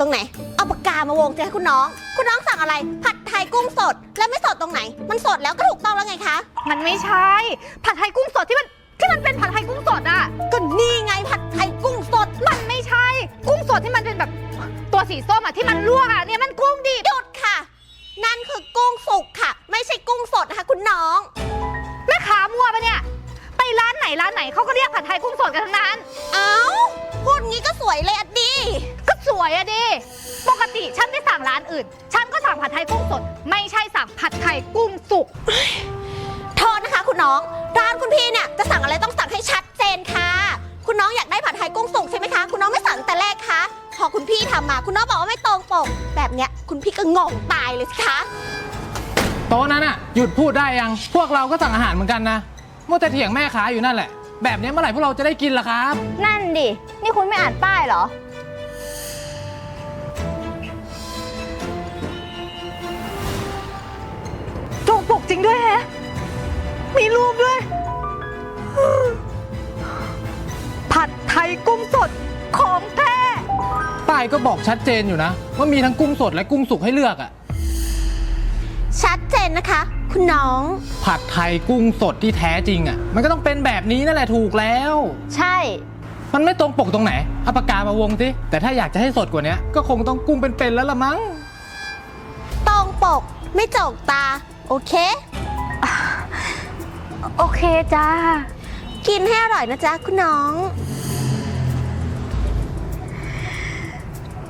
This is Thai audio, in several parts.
ตรงไหน เอาปากกามาวงสิคะคุณน้อง คุณน้องสั่งอะไร ผัดไทยกุ้งสด แล้วไม่สดตรงไหน มันสดแล้วก็ถูกต้องแล้วไงคะ มันไม่ใช่ ผัดไทยกุ้งสดที่มันที่มันเป็นผัดไทยกุ้งสดอะก็นี่ไงผัดไทยกุ้งสด มันไม่ใช่ กุ้งสดที่มันเป็นแบบตัวสีส้มอะที่มันลวกอะเนี่ยมันกุ้งดิบหยุดค่ะ นั่นคือกุ้งสุกค่ะ ไม่ใช่กุ้งสดนะคะคุณน้อง แม่ค้ามั่วปะเนี่ยไป ร้านไหนร้านไหนเขาก็เรียกผัดไทยกุ้งสดกันทั้งนั้น เอ้าพูดงี้ก็สวยเลยอะดีก็สวยอะดิ ปกติฉันไม่สั่งร้านอื่น ฉันก็สั่งผัดไทยกุ้งสด ไม่ใช่สั่งผัดไทยกุ้งสุก โทษนะคะ คุณน้อง ร้านคุณพี่เนี่ยจะสั่งอะไรต้องสั่งให้ชัดเจนค่ะ คุณน้องอยากได้ผัดไทยกุ้งสุกใช่ไหมคะ คุณน้องไม่สั่งแต่แรกคะ พอคุณพี่ทำมา คุณน้องบอกว่าไม่ตรงปก แบบเนี้ยคุณพี่ก็งงตายเลยสิคะ โต๊ะนั้นอะหยุดพูดได้ยัง พวกเราก็สั่งอาหารเหมือนกันนะ มัวแต่เถียงแม่ค้าอยู่นั่นแหละ แบบนี้เมื่อไหร่พวกเราจะได้กินล่ะครับ นั่นดิ นี่คุณไม่อ่านป้ายเหรอ ตรงปกจริงด้วยแฮะ มีรูปด้วย ผัดไทยกุ้งสดของแท้ ป้ายก็บอกชัดเจนอยู่นะ ว่ามีทั้งกุ้งสดและกุ้งสุกให้เลือกอะชัดเจนนะคะ คุณน้อง ผัดไทยกุ้งสดที่แท้จริงอะ มันก็ต้องเป็นแบบนี้นั่นแหละถูกแล้ว ใช่ มันไม่ตรงปกตรงไหนเอาปากกามาวงสิ แต่ถ้าอยากจะให้สดกว่านี้ก็คงต้องกุ้งเป็นๆแล้วละมั้ง ตรงปก ไม่จกตา โอเค โอเคจ้า กินให้อร่อยนะจ๊ะคุณน้อง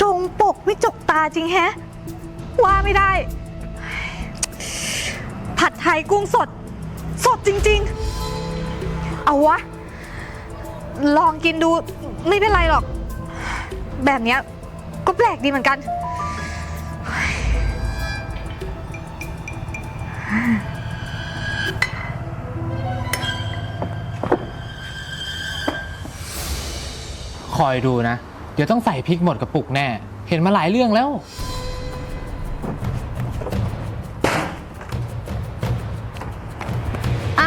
ตรงปกไม่จกตาจริงแฮะ ว่าไม่ได้ ผัดไทยกุ้งสด สดจริงๆ เอาวะ ลองกินดูไม่เป็นไรหรอก แบบเนี้ยก็แปลกดีเหมือนกัน คอยดูนะ เดี๋ยวต้องใส่พริกหมดกระปุกแน่ เห็นมาหลายเรื่องแล้ว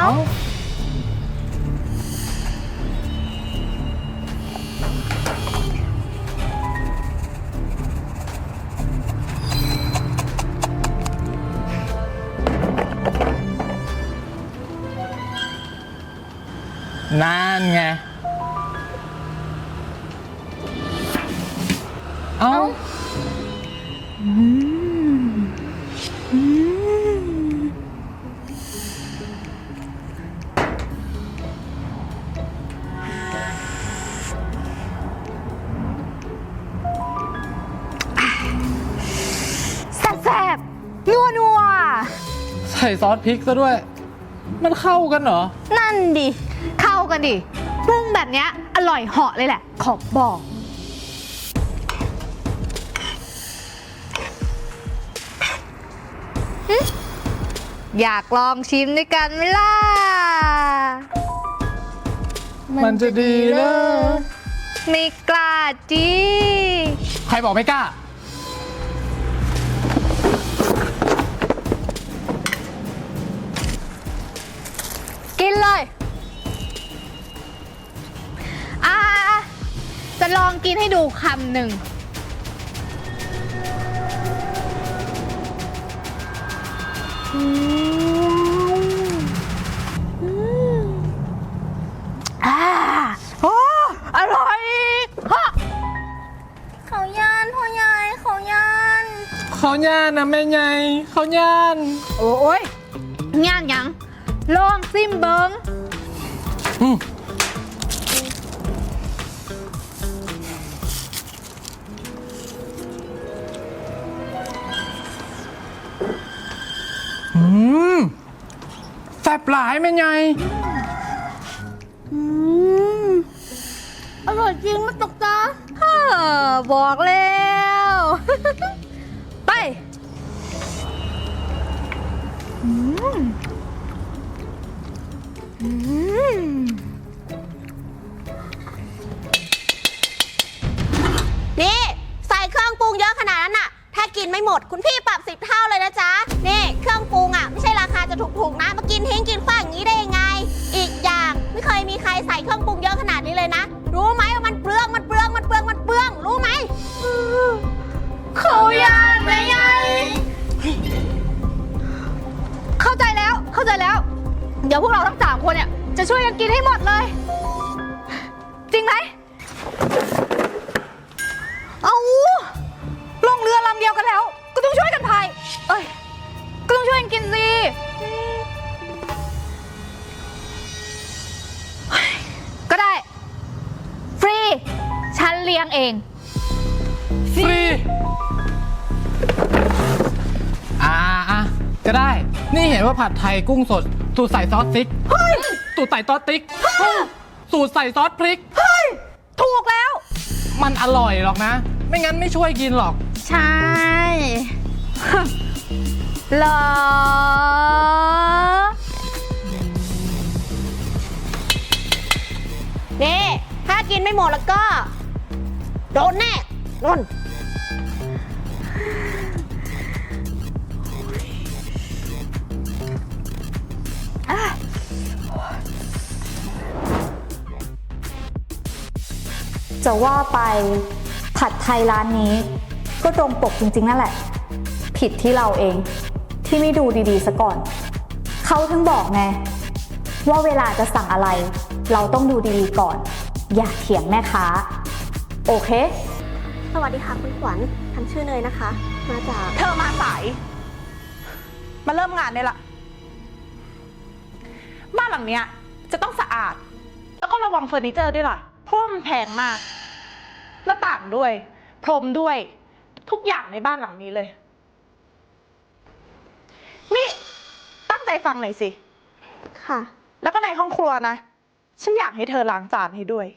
เอ้า นัวนัวใส่ซอสพริกซะด้วย มันเข้ากันเหรอ นั่นดิๆเข้ากันดิปรุงแบบเนี้ยอร่อยเหาะเลยแหละ ขอบบอก อยากลองชิมด้วยกันไหมล่ะ มันจะดีเลยไม่กล้าจี ใครบอกไม่กล้า องกินให้ดูคำหนึ่ง อ่าโอ้อร่อยฮะเขาย่านพ่อใหญ่เขาย่านเขาย่านนะแม่ใหญ่เขาย่าน โอ้ยงานหยังลองซิมเบิงอืม บหลายแม่ใหญ่อร่อยจริงมาตกตาบอกแล้ว ไปนี่ใส่เครื่องปรุงเยอะขนาดนั้นอะถ้ากินไม่หมด คุณพี่ปรับสิบเท่าเลยนะจ๊ะ นี่ เครื่องปรุง ถูกๆนะ มากินทิ้งกินขว้างอย่างนี้ได้ยังไง อีกอย่างไม่เคยมีใครใส่เครื่องปรุงเยอะขนาดนี้เลยนะ รู้ไหมว่ามันเปลือง มันเปลือง มันเปลือง มันเปลือง รู้ไหมเขายานไหมยายเข้าใจแล้ว เข้าใจแล้ว เดี๋ยวพวกเราทั้งสามคนเนี่ยจะช่วยกันกินให้หมดเลย จริงไหม เอาลงเรือลำเดียวกันแล้ว ลี้ยงเอง ฟรี อ่าอะก็ได้ นี่เห็นว่าผัดไทยกุ้งสด สูตรใส่ซอสติ๊กเฮ้ย สูตรใส่ซอสติ๊ก สูตรใส่ซอสพริกถูกแล้ว มันอร่อยหรอกนะ ไม่งั้นไม่ช่วยกินหรอก ใช่ เหรอ นี่ ถ้ากินไม่หมดแล้วก็ โดนแน่โดนจะว่าไปผัดไทยร้านนี้ก็ตรงปกจริงๆนั่นแหละ ผิดที่เราเองที่ไม่ดูดีๆซะก่อน เขาถึงบอกไง ว่าเวลาจะสั่งอะไร เราต้องดูดีๆก่อน อย่าเถียงแม่ค้า โอเค สวัสดีค่ะคุณขวัญฉันชื่อเนยนะคะ มาจากเธอมาสาย มาเริ่มงานได้ละ บ้านหลังเนี้ย จะต้องสะอาด แล้วก็ระวังเฟอร์นิเจอร์ด้วยล่ะเพราะว่ามันแพงมาก หน้าต่างด้วย พรมด้วย ทุกอย่างในบ้านหลังนี้เลย นี่ ตั้งใจฟังหน่อยสิ ค่ะ แล้วก็ในห้องครัวนะ ฉันอยากให้เธอล้างจานให้ด้วย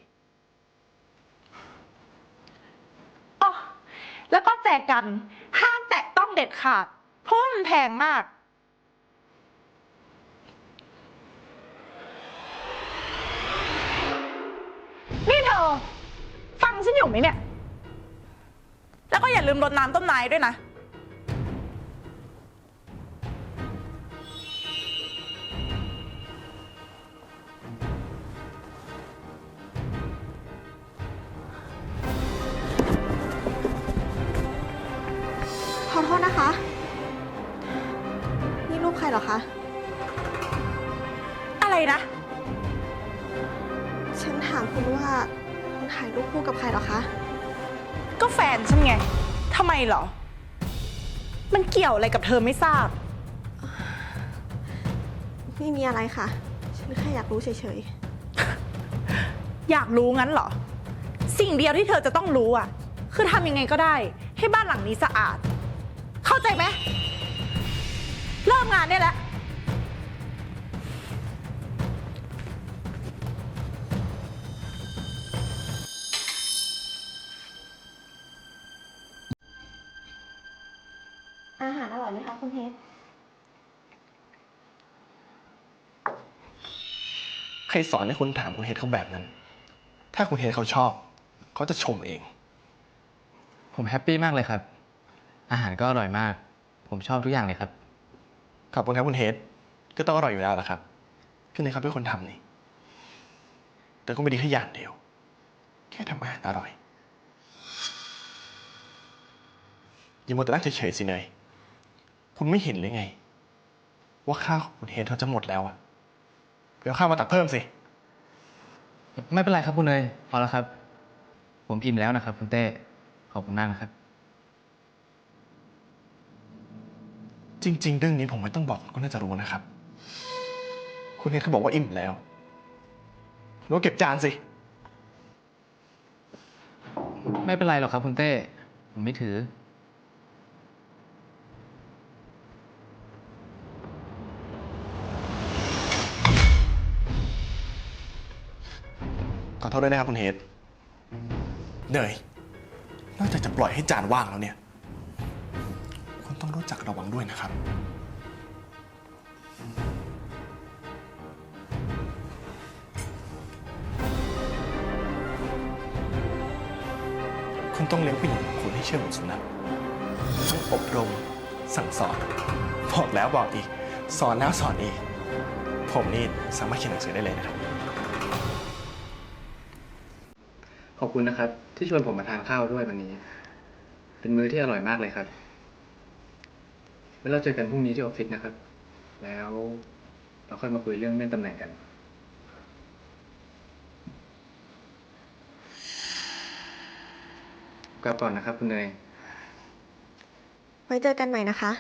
อ๋อ แล้วก็แจกัน ห้ามแตะต้องเด็ดขาดเพราะมันแพงมาก นี่เธอ ฟังฉันอยู่ไหมเนี่ย แล้วก็อย่าลืมรดน้ำต้นไม้ด้วยนะ กี่ยวอะไรกับเธอไม่ทราบ ไม่มีอะไรค่ะ ฉันแค่อยากรู้เฉยอยากรู้งั้นเหรอ สิ่งเดียวที่เธอจะต้องรู้อะ คือทำยังไงก็ได้ ให้บ้านหลังนี้สะอาด เข้าใจไหมเริ่มงานได้แล้ว คะคุณเฮดใครสอนให้คุณถามคุณเฮดเขาแบบนั้น ถ้าคุณเฮดเขาชอบ เขาจะชมเอง ผมแฮปปี้มากเลยครับ อาหารก็อร่อยมาก ผมชอบทุกอย่างเลยครับ ขอบคุณครับคุณเฮดก็ต้องอร่อยอยู่แล้วละครับ พี่เนยเขาเป็นคนทำนี่ แต่ก็ไม่ดีแค่อย่างเดียว แค่ทำอาหารอร่อยอย่ามัวแต่นั่งเฉยๆสิเนย คุณไม่เห็นเลยไง ว่าข้าวของคุณเฮดเขาจะหมดแล้วอะไปเอาข้าวมาตักเพิ่มสิ ไม่เป็นไรครับคุณเนยพอแล้วครับ ผมอิ่มแล้วนะครับ คุณเต้ขอบคุณมากนะครับ จริง ๆ เรื่องนี้ผมไม่ต้องบอกก็น่าจะรู้นะครับ คุณเฮดเขาบอกว่าอิ่มแล้วคุณก็เก็บจานสิ ไม่เป็นไรหรอกครับ คุณเต้ผมไม่ถือ ทษด้วยนะครับคุณเฮดเนยนอกจากจะปล่อยให้จานว่างแล้วเนี่ย คุณต้องรู้จักระวังด้วยนะครับ คุณต้องเลี้ยงผู้หญิงของคุณให้เชื่อเหมือนสุนัขต้องอบรม สั่งสอน บอกแล้วบอกอีก สอนแล้วสอนอีก ผมนี่สามารถเขียนหนังสือได้เลยนะครับ อบคุณนะครับ ที่ชวนผมมาทานข้าวด้วยวันนี้ เป็นมื้อที่อร่อยมากเลยครับ ไว้เราเจอกันพรุ่งนี้ที่ออฟฟิศนะครับ แล้วเราค่อยมาคุยเรื่องเลื่อนตำแหน่งกัน กลับก่อนนะครับคุณเนย ไว้เจอกันใหม่นะคะ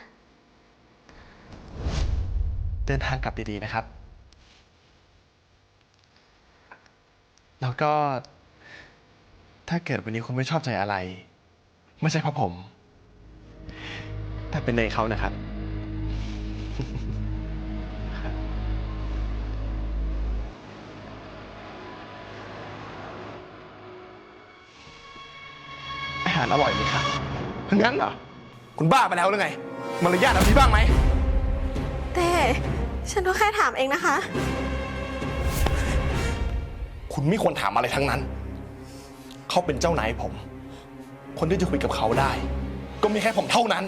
เดินทางกลับดีๆนะครับ แล้วก็ ถ้าเกิดวันนี้คุณไม่ชอบใจอะไร ไม่ใช่เพราะผม แต่เป็นในเขานะครับ อาหารอร่อยไหมครับงั้นเหรอ คุณบ้าไปแล้วหรือไง มารยาทเอาที่บ้างไหม เต้ฉันก็แค่ถามเองนะคะ คุณไม่ควรถามอะไรทั้งนั้น เขาเป็นเจ้านายผม คนที่จะคุยกับเขาได้ ก็มีแค่ผมเท่านั้น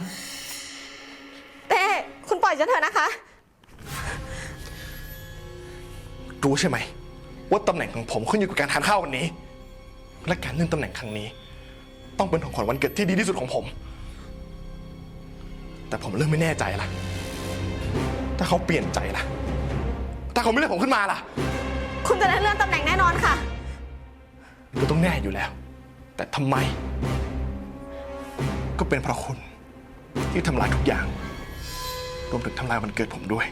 เต้คุณปล่อยฉันเถอะนะคะ รู้ใช่ไหม ว่าตำแหน่งของผมขึ้นอยู่กับการทานข้าววันนี้ และการเลื่อนตำแหน่งครั้งนี้ ต้องเป็นของขวัญวันเกิดที่ดีที่สุดของผม แต่ผมเริ่มไม่แน่ใจละถ้าเขาเปลี่ยนใจล่ะ ถ้าเขาไม่เลือกผมขึ้นมาล่ะ คุณจะได้เลื่อนตำแหน่งแน่นอนค่ะ ก็ต้องแน่อยู่แล้ว แต่ทำไม ก็เป็นเพราะคุณที่ทำลายทุกอย่าง รวมถึงทำลายวันเกิดผมด้วย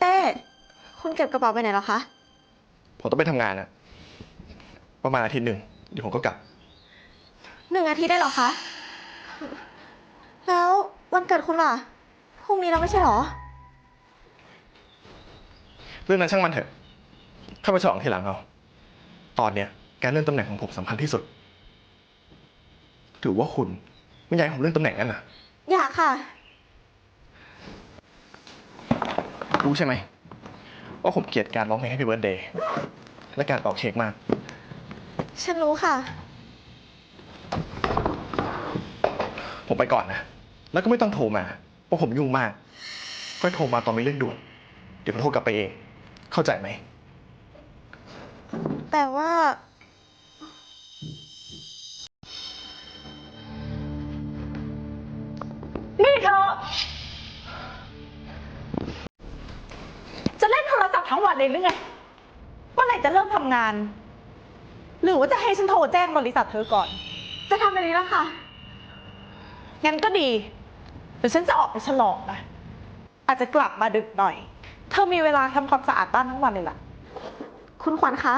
เต้ คุณเก็บกระเป๋าไปไหนแล้วคะ ผมต้องไปทำงานอะประมาณอาทิตย์หนึ่งเดี๋ยวผมก็กลับ หนึ่งอาทิตย์ได้เหรอคะ แล้ว วันเกิดคุณล่ะ พรุ่งนี้เราไม่ใช่เหรอ เรื่องนั้นช่างมันเถอะ เข้าไปฉลองทีหลังเอา ตอนเนี้ยการเลื่อนตำแหน่งของผมสำคัญที่สุด ถือว่าคุณไม่อยากให้ผมเลื่อนตำแหน่งนั่นน่ะ อยากค่ะ รู้ใช่ไหมว่าผมเกลียดการร้องเพลง Happy Birthday และการเป่าเค้กมาก ฉันรู้ค่ะ ผมไปก่อนนะ แล้วก็ไม่ต้องโทรมาเพราะผมยุ่งมาก ค่อยโทรมาตอนมีเรื่องด่วน เดี๋ยวผมโทรกลับไปเอง เข้าใจไหม แต่ว่า นี่เธอ จะเล่นโทรศัพท์ทั้งวันเลยหรือไงเมื่อไหร่จะเริ่มทำงาน หรือว่าจะให้ฉันโทรแจ้งบริษัทเธอก่อน จะทำแบบนี้แล้วค่ะ งั้นก็ดี เดี๋ยวฉันจะออกไปฉลองนะ อาจจะกลับมาดึกหน่อย เธอมีเวลาทำความสะอาดบ้านทั้งวันเลยล่ะ คุณขวัญคะ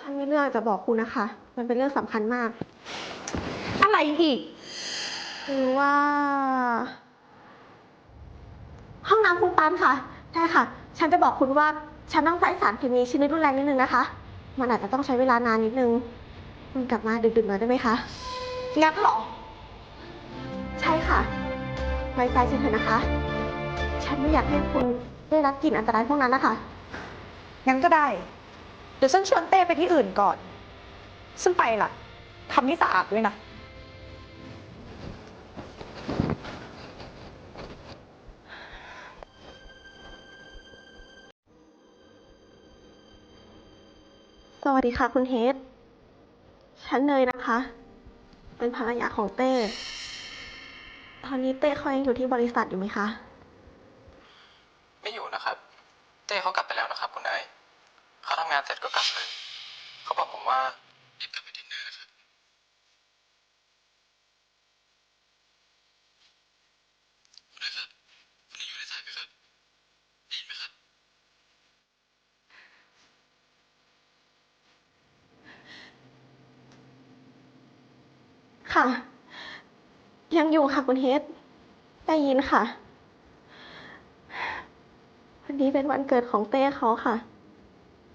ฉันมีเรื่องจะบอกคุณนะคะ มันเป็นเรื่องสำคัญมาก อะไรอีก คือว่า ห้องน้ำคุณปานค่ะใช่ค่ะ ฉันจะบอกคุณว่า ฉันต้องใช้สารเคมีชนิดรุนแรงนิดนึงนะคะ มันอาจจะต้องใช้เวลานานนิดนึง คุณกลับมาดึกๆหน่อยได้ไหมคะ งั้นเหรอ ใช่ค่ะ ไว้ใจฉันเถอะนะคะ ฉันไม่อยากให้คุณได้รับกลิ่นอันตรายพวกนั้นนะคะ งั้นก็ได้ เดี๋ยวฉันชวนเต้ไปที่อื่นก่อนซึ่งไปล่ะทำให้สะอาดด้วยนะ สวัสดีค่ะคุณเฮด ฉันเนยนะคะ เป็นภรรยาของเต้ ตอนนี้เต้เขายังอยู่ที่บริษัทอยู่ไหมคะ ไม่อยู่นะครับ เต้เขากลับไปแล้วนะครับ คุณนายเขาทำงานเสร็จก็กลับเลย เขาบอกผมว่ารีบกลับไปดินเนอร์ครับคุณเนยครับวันนี้อยู่ในสายไหมครับได้ยินไหมครับ ค่ะ ยังอยู่ค่ะคุณเฮดได้ยินค่ะ วันนี้เป็นวันเกิดของเต้เขาค่ะ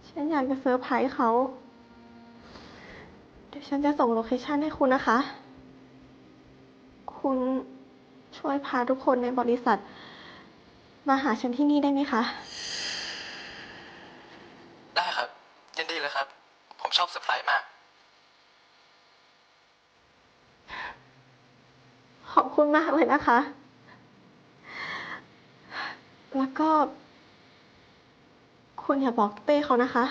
ฉันอยากจะเซอร์ไพรส์เขา เดี๋ยวฉันจะส่งโลเคชันให้คุณนะคะ คุณช่วยพาทุกคนในบริษัท มาหาฉันที่นี่ได้ไหมคะ ได้ครับยินดีเลยครับ ผมชอบเซอร์ไพรส์มาก ขอบคุณ มากเลยนะคะ แล้วก็ คุณอย่าบอกเต้เขานะคะ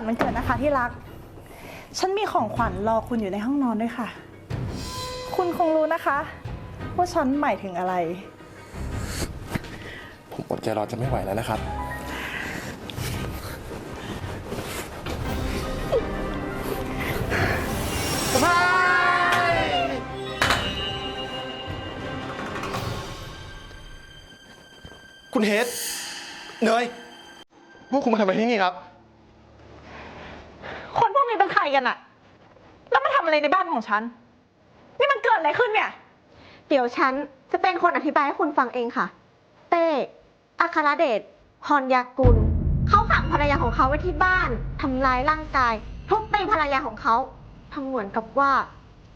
ญมันเกิดนะคะที่รัก ฉันมีของขวัญรอคุณอยู่ในห้องนอนด้วยค่ะ คุณคงรู้นะคะว่าฉันหมายถึงอะไร ผมอดใจรอจะไม่ไหวแล้วนะครับ คุณเฮดเนยพวกคุณมาทำอะไรที่นี่ครับ คนพวกนี้เป็นใครกันอะแล้วมาทำ อะไรในบ้านของฉัน นี่มันเกิดอะไรขึ้นเนี่ย เดี๋ยวฉันจะเป็นคนอธิบายให้คุณฟังเองค่ะ เต้อัครเดชพรยากุล เขาขังภรรยาของเขาไว้ที่บ้านทำร้ายร่างกายทุบตีภรรยาของเขาทำเหมือนกับว่า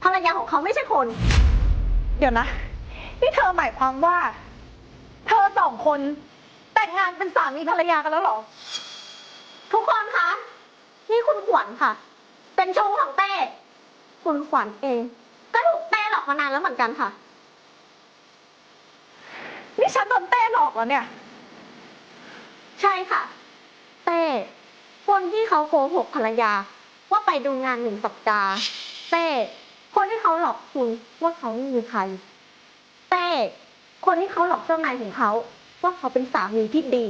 ภรรยาของเขาไม่ใช่คน เดี๋ยวนะ นี่เธอหมายความว่า เธอสองคน แต่งงานเป็นสามีภรรยากันแล้วเหรอ ทุกคนคะ นี่คุณขวัญค่ะ เป็นชู้ของเต้ คุณขวัญเอง ก็ถูกเต้หลอกมานานแล้วเหมือนกันค่ะ นี่ฉันโดนเต้หลอกแล้วเนี่ย ใช่ค่ะ เต้คนที่เขาโกหกภรรยา ว่าไปดูงานหนึ่งสัปดาห์เต้คนที่เขาหลอกคุณว่าเขาไม่มีใครเต้คนที่เขาหลอกเจ้านายของเขา ว่าเขาเป็นสามีที่ดี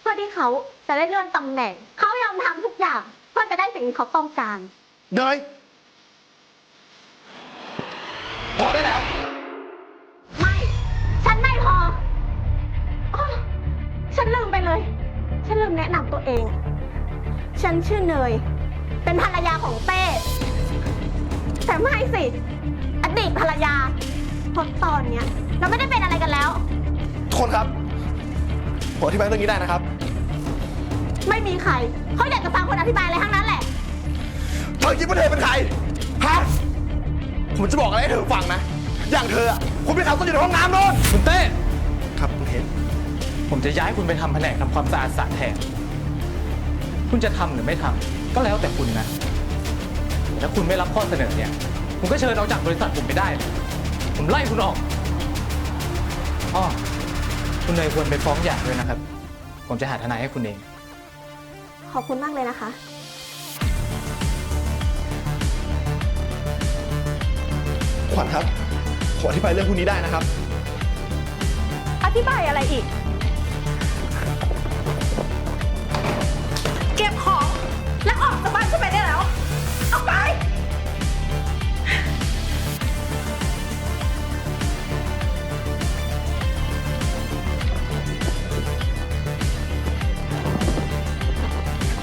เพื่อที่เขาจะได้เลื่อนตำแหน่ง เขายอมทำทุกอย่าง เพื่อจะได้สิ่งที่เขาต้องการ เนย พอได้แล้ว ไม่ ฉันไม่พออ้อฉันลืมไปเลย ฉันลืมแนะนำตัวเอง ฉันชื่อเนย เป็นภรรยาของเต้แต่ไม่สิ อดีตภรรยาเพราะตอนเนี้ย เราไม่ได้เป็นอะไรกันแล้ว ทุกคนครับผมอธิบายเรื่องนี้ได้นะครับ ไม่มีใคร เขาอยากจะฟังคนอธิบายอะไรทั้งนั้นแหละ เธอคิดว่าเธอเป็นใคร ฮะ ผมจะบอกอะไรให้เธอฟังนะ อย่างเธออะคุณไปขับต้นอยู่ในห้องน้ำโน่นคุณเต้ ครับคุณเฮดผมจะย้ายคุณไปทำแผนกทำความสะอาดสระแทน คุณจะทำหรือไม่ทำก็แล้วแต่คุณนะ ถ้าคุณไม่รับข้อเสนอเนี่ย คุณก็เชิญออกจากบริษัทผมไปได้เลยผมไล่คุณออกอ้อคุณเนยควรไปฟ้องหย่าด้วยนะครับ ผมจะหาทนายให้คุณเอง ขอบคุณมากเลยนะคะ ขวัญครับ ขออธิบายเรื่องพวกนี้ได้นะครับ อธิบายอะไรอีก เก็บของ